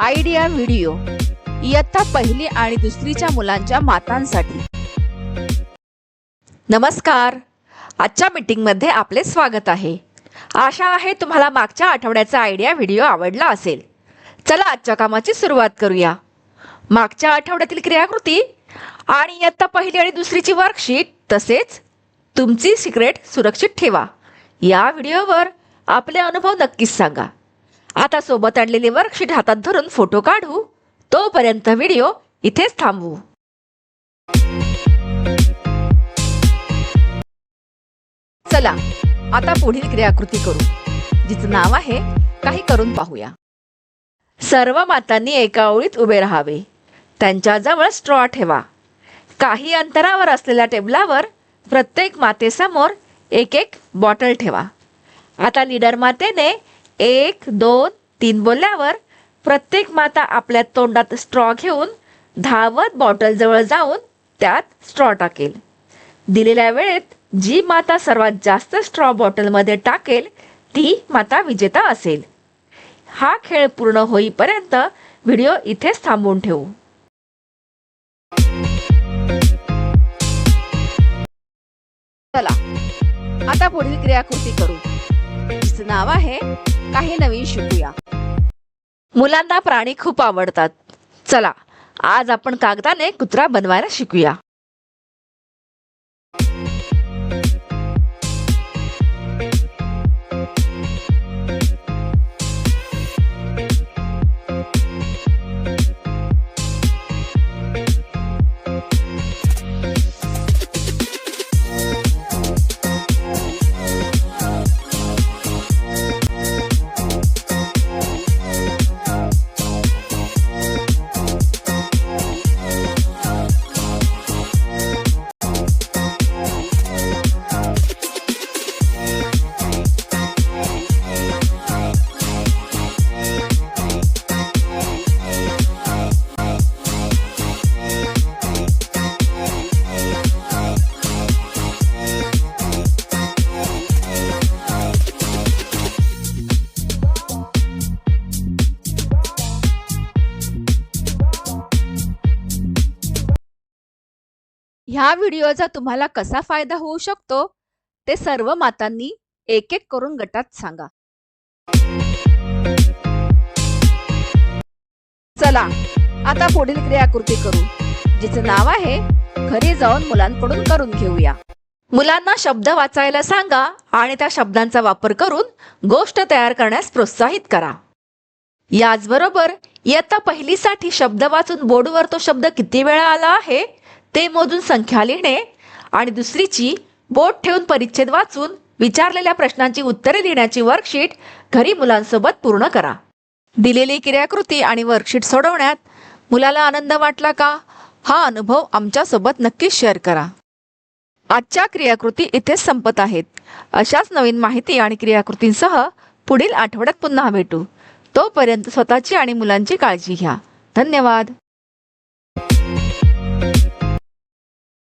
Idea video. इयत्ता पहिली आणि दुसरीच्या मुलांच्या मातांसाठी. नमस्कार. आजच्या मीटिंगमध्ये आपले स्वागत आहे. आशा आहे तुम्हाला मागच्या आठवड्याचा आयडिया व्हिडिओ आवडला असेल. चला आजच्या कामाची सुरुवात करूया. मागच्या आठवड्यातील क्रियाकृती आणि इयत्ता पहिली आणि दुसरीची वर्कशीट तसेच तुमची सिक्रेट सुरक्षित ठेवा. या व्हिडिओवर आपले अनुभव नक्कीच सांगा. आता सोबत आणलेली वर्कशीट हातात धरून फोटो काढू. तोपर्यंत व्हिडिओ इथेच थांबवू. चला आता पुढील क्रियाकृती करू जिचं नाव आहे काही करून पाहूया. सर्व मातांनी एका ओळीत उभे राहावे. त्यांच्याजवळ स्ट्रॉ ठेवा. काही अंतरावर असलेल्या टेबलावर प्रत्येक मातेसमोर एक एक बॉटल ठेवा. आता लीडर मातेने एक दोन तीन बोलल्यावर प्रत्येक माता आपल्या तोंडात स्ट्रॉ घेऊन धावत बॉटलजवळ जाऊन त्यात स्ट्रॉ टाकेल. दिलेल्या वेळेत जी माता सर्वात जास्त स्ट्रॉ बॉटलमध्ये टाकेल ती माता विजेता असेल. हा खेळ पूर्ण होईपर्यंत व्हिडिओ इथेच थांबवून ठेवू. चला आता पुढील क्रियाकृती करू. तिचं नाव आहे काही नवीन शिकूया. मुलांना प्राणी खूप आवडतात. चला आज आपण कागदाने कुत्रा बनवायला शिकूया. ह्या व्हिडिओचा तुम्हाला कसा फायदा होऊ शकतो ते सर्व मातांनी एक एक करून गटात सांगा. चला आता पुढील क्रियाकृती करू जिचं नाव आहे घरी जाऊन मुलांकडून करून घेऊया. मुलांना शब्द वाचायला सांगा आणि त्या शब्दांचा वापर करून गोष्ट तयार करण्यास प्रोत्साहित करा. याचबरोबर इयत्ता पहिलीसाठी शब्द वाचून बोर्डवर तो शब्द किती वेळा आला आहे ते मोजून संख्या लिहिणे आणि दुसरीची बोट ठेवून परिच्छेद वाचून विचारलेल्या प्रश्नांची उत्तरे लिहिण्याची वर्कशीट घरी मुलांसोबत पूर्ण करा. दिलेली क्रियाकृती आणि वर्कशीट सोडवण्यात मुलाला आनंद वाटला का? हा अनुभव आमच्यासोबत नक्कीच शेअर करा. आजच्या क्रियाकृती इथेच संपत आहेत. अशाच नवीन माहिती आणि क्रियाकृतींसह पुढील आठवड्यात पुन्हा भेटू. तोपर्यंत स्वतःची आणि मुलांची काळजी घ्या. धन्यवाद.